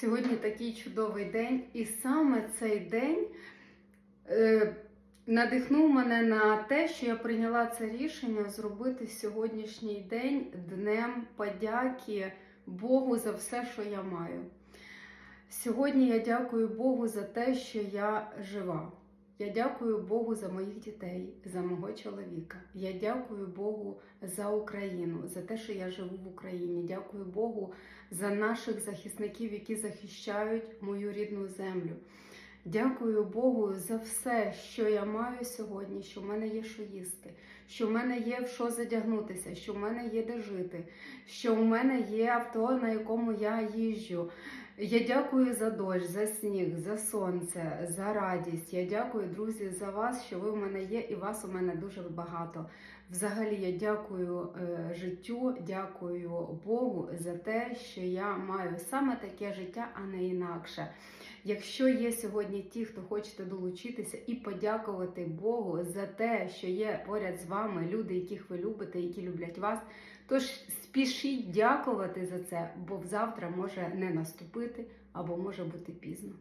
Сьогодні такий чудовий день, і саме цей день е, надихнув мене на те, що я прийняла це рішення зробити сьогоднішній день днем подяки Богу за все, що я маю. Сьогодні я дякую Богу за те, що я жива. Я дякую Богу за моїх дітей, за мого чоловіка. Я дякую Богу за Україну, за те, що я живу в Україні. Дякую Богу за наших захисників, які захищають мою рідну землю. Дякую Богу за все, що я маю сьогодні, що в мене є що їсти, що в мене є в що задягнутися, що в мене є де жити, що в мене є авто, на якому я їжджу. Я дякую за дощ, за сніг, за сонце, за радість. Я дякую, друзі, за вас, що ви в мене є, і вас у мене дуже багато. Взагалі, я дякую е, життю, дякую Богу за те, що я маю саме таке життя, а не інакше. Якщо є сьогодні ті, хто хочете долучитися і подякувати Богу за те, що є поряд з вами люди, яких ви любите, які люблять вас, тож спішіть дякувати за це, бо завтра може не наступити або може бути пізно.